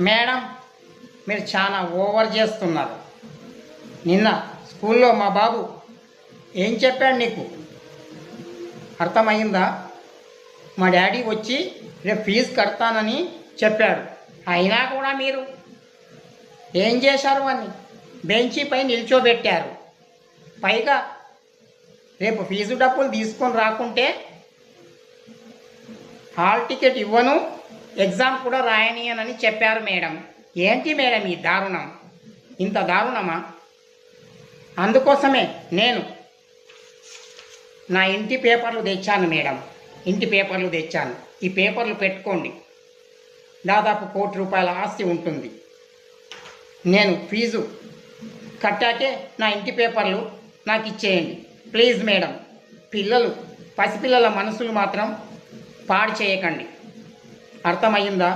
Madam మీరు చాలా over చేస్తున్నారు. నిన్న స్కూల్లో మా బాబు ఏం చెప్పాడు నీకు? అర్థమైందా మా డాడీ వచ్చి రేపు ఫీజు కడతానని చెప్పాడు. అయినా కూడా మీరు ఏం చేశారు అని బెంచీపై నిల్చోబెట్టారు. పైగా రేపు ఫీజు డబ్బులు తీసుకొని రాకుంటే హాల్ టికెట్ ఇవ్వను ఎగ్జామ్ కూడా రాయనీయనని చెప్పారు మేడం. ఏంటి మేడం ఈ దారుణం? ఇంత దారుణమా? అందుకోసమే నేను నా ఇంటి పేపర్లు తెచ్చాను మేడం. ఇంటి పేపర్లు తెచ్చాను. ఈ పేపర్లు పెట్టుకోండి. దాదాపు కోటి రూపాయల ఆస్తి ఉంటుంది. నేను ఫీజు కట్టాకే నా ఇంటి పేపర్లు నాకు ఇచ్చేయండి. Please madam. పిల్లలు పసిపిల్లల మనసులు మాత్రం పాడు చేయకండి. అర్థమయ్యిందా?